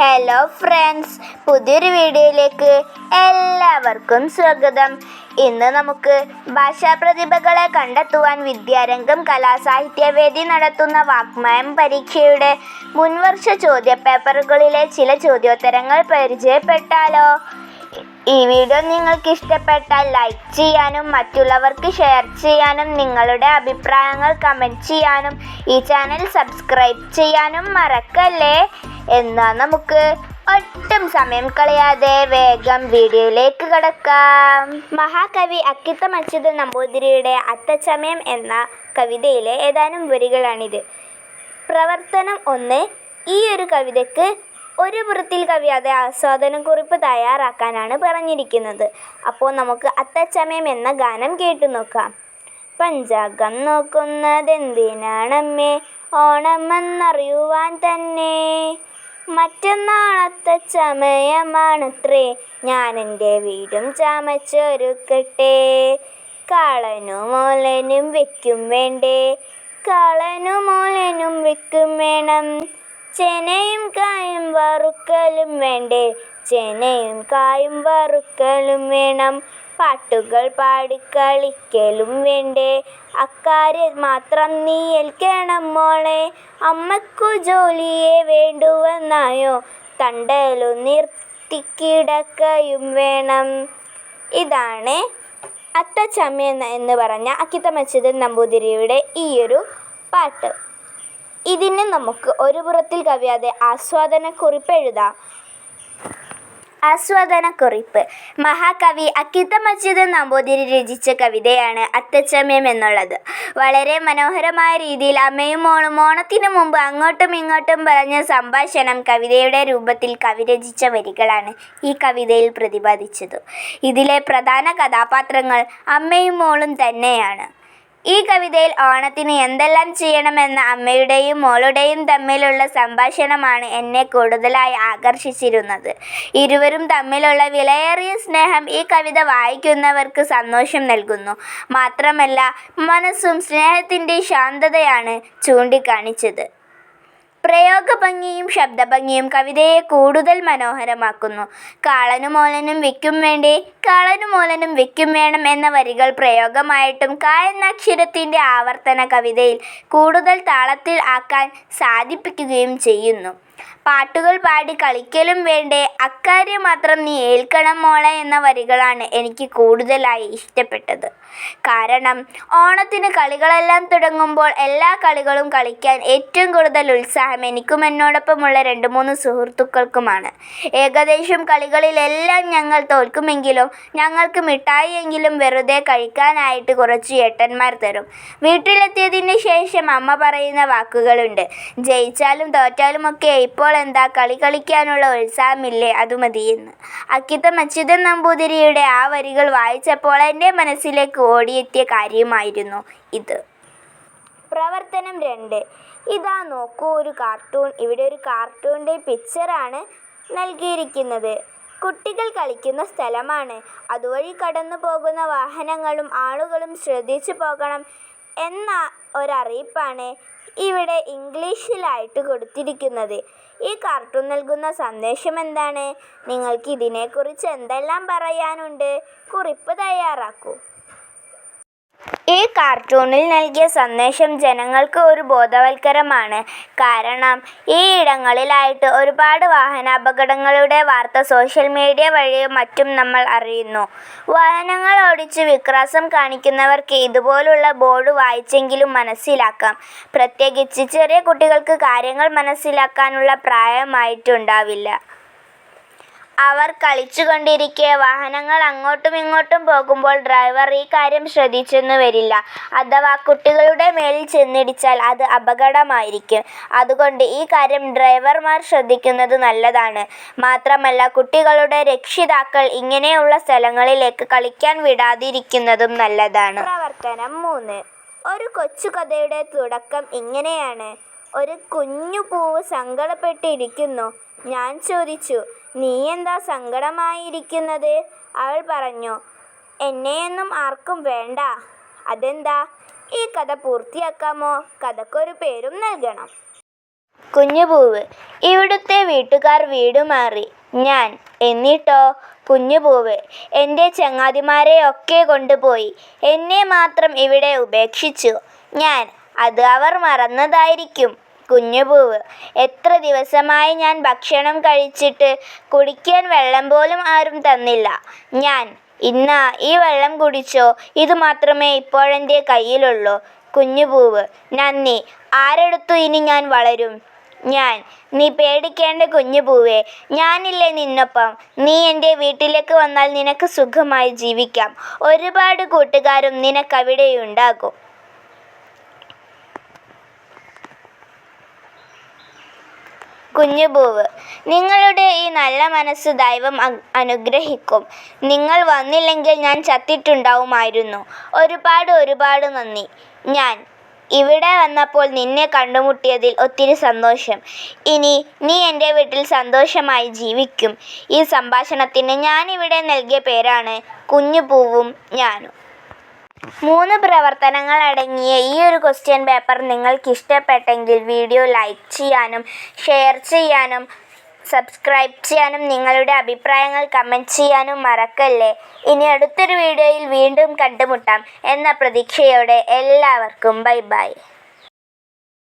Hello friends പുതിയൊരു വീഡിയോയിലേക്ക് എല്ലാവർക്കും സ്വാഗതം. ഇന്ന് നമുക്ക് ഭാഷാപ്രതിഭകളെ കണ്ടെത്തുവാൻ വിദ്യാരംഗം കലാസാഹിത്യവേദി നടത്തുന്ന വാഗ്മയം പരീക്ഷയുടെ മുൻവർഷ ചോദ്യപേപ്പറുകളിലെ ചില ചോദ്യോത്തരങ്ങൾ പരിചയപ്പെട്ടാലോ? ഈ വീഡിയോ നിങ്ങൾക്ക് ഇഷ്ടപ്പെട്ടാൽ ലൈക്ക് ചെയ്യാനും മറ്റുള്ളവർക്ക് ഷെയർ ചെയ്യാനും നിങ്ങളുടെ അഭിപ്രായങ്ങൾ കമന്റ് ചെയ്യാനും ഈ ചാനൽ സബ്സ്ക്രൈബ് ചെയ്യാനും മറക്കല്ലേ? എന്നാൽ നമുക്ക് ഒട്ടും സമയം കളയാതെ വേഗം വീഡിയോയിലേക്ക് കടക്കാം. മഹാകവി അക്കിത്ത മച്ചിത് നമ്പൂതിരിയുടെ അത്തച്ചമയം എന്ന കവിതയിലെ ഏതാനും വരികളാണിത്. പ്രവർത്തനം ഒന്ന് ഈ ഒരു കവിതയ്ക്ക് ഒരു വൃത്തിൽ കവിയാതെ ആസ്വാദനക്കുറിപ്പ് തയ്യാറാക്കാനാണ് പറഞ്ഞിരിക്കുന്നത്. അപ്പോൾ നമുക്ക് അത്തച്ചമയം എന്ന ഗാനം കേട്ടു നോക്കാം. പഞ്ചാംഗം നോക്കുന്നതെന്തിനാണമ്മേ? ഓണമെന്നറിയുവാൻ തന്നെ. മറ്റന്നാളത്തെ ചമയമാണത്രേ ഞാൻ എന്റെ വീടും ചമച്ചൊരുക്കട്ടെ. കാളനും മോലനും വെക്കും വേണ്ടേ? കാളനും മോലനും വെക്കും വേണം. ചെനയും കായും വറുക്കലും വേണ്ടേ? ചെനയും കായും വറുക്കലും വേണം. പാട്ടുകൾ പാടിക്കളിക്കലും വേണ്ടേ? അക്കാര്യം മാത്രം നീ ഏൽക്കണം മോളെ. അമ്മക്കു ജോലിയെ വേണ്ടുവെന്നായോ? തണ്ടലു നിർത്തിക്കിടക്കയും വേണം. ഇതാണ് അത്തച്ചമ്മ എന്ന് പറഞ്ഞ അക്കിത്തമച്ചതൻ നമ്പൂതിരിയുടെ ഈയൊരു പാട്ട്. ഇതിന് നമുക്ക് ഒരു പുറത്തിൽ കവിയാതെ ആസ്വാദനക്കുറിപ്പ് എഴുതാം. ആസ്വാദനക്കുറിപ്പ്. മഹാകവി അക്കിത്ത മജീദ് നമ്പൂതിരി രചിച്ച കവിതയാണ് അത്തച്ചമയം എന്നുള്ളത്. വളരെ മനോഹരമായ രീതിയിൽ അമ്മയും മോളും ഓണത്തിനു മുമ്പ് അങ്ങോട്ടും ഇങ്ങോട്ടും പറഞ്ഞ സംഭാഷണം കവിതയുടെ രൂപത്തിൽ കവി രചിച്ച വരികളാണ് ഈ കവിതയിൽ പ്രതിപാദിച്ചത്. ഇതിലെ പ്രധാന കഥാപാത്രങ്ങൾ അമ്മയും മോളും തന്നെയാണ്. ഈ കവിതയിൽ ഓണത്തിന് എന്തെല്ലാം ചെയ്യണമെന്ന അമ്മയുടെയും മോളുടെയും തമ്മിലുള്ള സംഭാഷണമാണ് എന്നെ കൂടുതലായി ആകർഷിച്ചിരുന്നത്. ഇരുവരും തമ്മിലുള്ള വിലയേറിയ സ്നേഹം ഈ കവിത വായിക്കുന്നവർക്ക് സന്തോഷം നൽകുന്നു. മാത്രമല്ല മനസ്സും സ്നേഹത്തിന്റെ ശാന്തതയാണ് ചൂണ്ടിക്കാണിച്ചത്. പ്രയോഗഭംഗിയും ശബ്ദഭംഗിയും കവിതയെ കൂടുതൽ മനോഹരമാക്കുന്നു. കാളനും മോലനും വെക്കും വേണ്ടേ? കാളനും വേണം എന്ന വരികൾ പ്രയോഗമായിട്ടും ക എന്ന അക്ഷരത്തിന്റെ ആവർത്തന കവിതയിൽ കൂടുതൽ താളത്തിൽ ആക്കാൻ സാധിപ്പിക്കുകയും ചെയ്യുന്നു. പാട്ടുകൾ പാടി കളിക്കലും വേണ്ടേ? അക്കാര്യം മാത്രം നീ ഏൽക്കണം മോളെ എന്ന വരികളാണ് എനിക്ക് കൂടുതലായി ഇഷ്ടപ്പെട്ടത്. കാരണം ഓണത്തിന് കളികളെല്ലാം തുടങ്ങുമ്പോൾ എല്ലാ കളികളും കളിക്കാൻ ഏറ്റവും കൂടുതൽ ഉത്സാഹം എനിക്കും എന്നോടൊപ്പമുള്ള രണ്ട് മൂന്ന് സുഹൃത്തുക്കൾക്കുമാണ്. ഏകദേശം കളികളിലെല്ലാം ഞങ്ങൾ തോൽക്കുമെങ്കിലും ഞങ്ങൾക്ക് മിഠായിയെങ്കിലും വെറുതെ കഴിക്കാനായിട്ട് കുറച്ച് ഏട്ടന്മാർ തരും. വീട്ടിലെത്തിയതിന് ശേഷം അമ്മ പറയുന്ന വാക്കുകളുണ്ട്. ജയിച്ചാലും തോറ്റാലുമൊക്കെ ഇപ്പോൾ എന്താ കളി കളിക്കാനുള്ള ഉത്സാഹമില്ലേ? അത് മതിയെന്ന് അക്കിത്ത അച്യുതൻ നമ്പൂതിരിയുടെ ആ വരികൾ വായിച്ചപ്പോൾ എന്റെ മനസ്സിലേക്ക് ഓടിയെത്തിയ കാര്യമായിരുന്നു ഇത്. പ്രവർത്തനം രണ്ട്. ഇതാ നോക്കൂ ഒരു കാർട്ടൂൺ ഇവിടെ ഒരു കാർട്ടൂണിന്റെ പിക്ചറാണ് നൽകിയിരിക്കുന്നത്. കുട്ടികൾ കളിക്കുന്ന സ്ഥലമാണ്. അതുവഴി കടന്നു പോകുന്ന വാഹനങ്ങളും ആളുകളും ശ്രദ്ധിച്ചു പോകണം എന്ന ഒരറിയിപ്പാണ്. ഇവിടെ ഇംഗ്ലീഷിലായിട്ട് കൊടുത്തിരിക്കുന്നത്. ഈ കാർട്ടൂൺ നൽകുന്ന സന്ദേശം എന്താണ്? നിങ്ങൾക്ക് ഇതിനെക്കുറിച്ച് എന്തെല്ലാം പറയാനുണ്ട്? കുറിപ്പ് തയ്യാറാക്കൂ. ഈ കാർട്ടൂണിൽ നൽകിയ സന്ദേശം ജനങ്ങൾക്ക് ഒരു ബോധവൽക്കരമാണ്. കാരണം ഈ ഇടങ്ങളിലായിട്ട് ഒരുപാട് വാഹനാപകടങ്ങളുടെ വാർത്ത സോഷ്യൽ മീഡിയ വഴിയും മറ്റും നമ്മൾ അറിയുന്നു. വാഹനങ്ങൾ ഓടിച്ച് വിക്രാസം കാണിക്കുന്നവർക്ക് ഇതുപോലുള്ള ബോർഡ് വായിച്ചെങ്കിലും മനസ്സിലാക്കാം. പ്രത്യേകിച്ച് ചെറിയ കുട്ടികൾക്ക് കാര്യങ്ങൾ മനസ്സിലാക്കാനുള്ള പ്രായമായിട്ടുണ്ടാവില്ല. അവർ കളിച്ചുകൊണ്ടിരിക്കെ വാഹനങ്ങൾ അങ്ങോട്ടും ഇങ്ങോട്ടും പോകുമ്പോൾ ഡ്രൈവർ ഈ കാര്യം ശ്രദ്ധിച്ചെന്നു വരില്ല. അഥവാ കുട്ടികളുടെ മേലിൽ ചെന്നിടിച്ചാൽ അത് അപകടമായിരിക്കും. അതുകൊണ്ട് ഈ കാര്യം ഡ്രൈവർമാർ ശ്രദ്ധിക്കുന്നത് നല്ലതാണ്. മാത്രമല്ല കുട്ടികളുടെ രക്ഷിതാക്കൾ ഇങ്ങനെയുള്ള സ്ഥലങ്ങളിലേക്ക് കളിക്കാൻ വിടാതിരിക്കുന്നതും നല്ലതാണ്. പ്രവർത്തനം മൂന്ന്. ഒരു കൊച്ചുകഥയുടെ തുടക്കം ഇങ്ങനെയാണ്. ഒരു കുഞ്ഞു പൂവ് സങ്കടപ്പെട്ടിരിക്കുന്നു. ഞാൻ ചോദിച്ചു നീ എന്താ സങ്കടമായിരിക്കുന്നത്? അവൾ പറഞ്ഞു എന്നെയൊന്നും ആർക്കും വേണ്ട. അതെന്താ? ഈ കഥ പൂർത്തിയാക്കാമോ? കഥക്കൊരു പേരും നൽകണം. കുഞ്ഞുപൂവ് ഇവിടുത്തെ വീട്ടുകാർ വീട് മാറി. ഞാൻ എന്നിട്ടോ? കുഞ്ഞുപൂവ് എന്റെ ചങ്ങാതിമാരെ ഒക്കെ കൊണ്ടുപോയി. എന്നെ മാത്രം ഇവിടെ ഉപേക്ഷിച്ചു. ഞാൻ അത് അവർ മറന്നതായിരിക്കും. കുഞ്ഞുപൂവ് എത്ര ദിവസമായി ഞാൻ ഭക്ഷണം കഴിച്ചിട്ട് കുടിക്കാൻ വെള്ളം പോലും ആരും തന്നില്ല. ഞാൻ ഇന്നാ ഈ വെള്ളം കുടിച്ചോ. ഇത് മാത്രമേ ഇപ്പോഴെന്റെ കയ്യിലുള്ളൂ. കുഞ്ഞുപൂവ് നന്ദി. ആരെടുത്തു ഇനി ഞാൻ വളരും? ഞാൻ നീ പേടിക്കേണ്ട കുഞ്ഞുപൂവേ ഞാനില്ലേ നിന്നൊപ്പം. നീ എന്റെ വീട്ടിലേക്ക് വന്നാൽ നിനക്ക് സുഖമായി ജീവിക്കാം. ഒരുപാട് കൂട്ടുകാരും നിനക്കവിടെയുണ്ടാകും. കുഞ്ഞുപൂവ്. നിങ്ങളുടെ ഈ നല്ല മനസ്സ് ദൈവം അനുഗ്രഹിക്കും. നിങ്ങൾ വന്നില്ലെങ്കിൽ ഞാൻ ചത്തിട്ടുണ്ടാവുമായിരുന്നു. ഒരുപാട് ഒരുപാട് നന്ദി. ഞാൻ ഇവിടെ വന്നപ്പോൾ നിന്നെ കണ്ടുമുട്ടിയതിൽ ഒത്തിരി സന്തോഷം. ഇനി നീ എന്റെ വീട്ടിൽ സന്തോഷമായി ജീവിക്കും. ഈ സംഭാഷണത്തിന് ഞാനിവിടെ നൽകിയ പേരാണ് കുഞ്ഞുപൂവും ഞാനും. മൂന്ന് പ്രവർത്തനങ്ങൾ അടങ്ങിയ ഈ ഒരു ക്വസ്റ്റ്യൻ പേപ്പർ നിങ്ങൾക്ക് ഇഷ്ടപ്പെട്ടെങ്കിൽ വീഡിയോ ലൈക്ക് ചെയ്യാനും ഷെയർ ചെയ്യാനും സബ്സ്ക്രൈബ് ചെയ്യാനും നിങ്ങളുടെ അഭിപ്രായങ്ങൾ കമന്റ് ചെയ്യാനും മറക്കല്ലേ? ഇനി അടുത്തൊരു വീഡിയോയിൽ വീണ്ടും കണ്ടുമുട്ടാം. എന്ന പ്രതീക്ഷയോടെ എല്ലാവർക്കും ബൈ ബൈ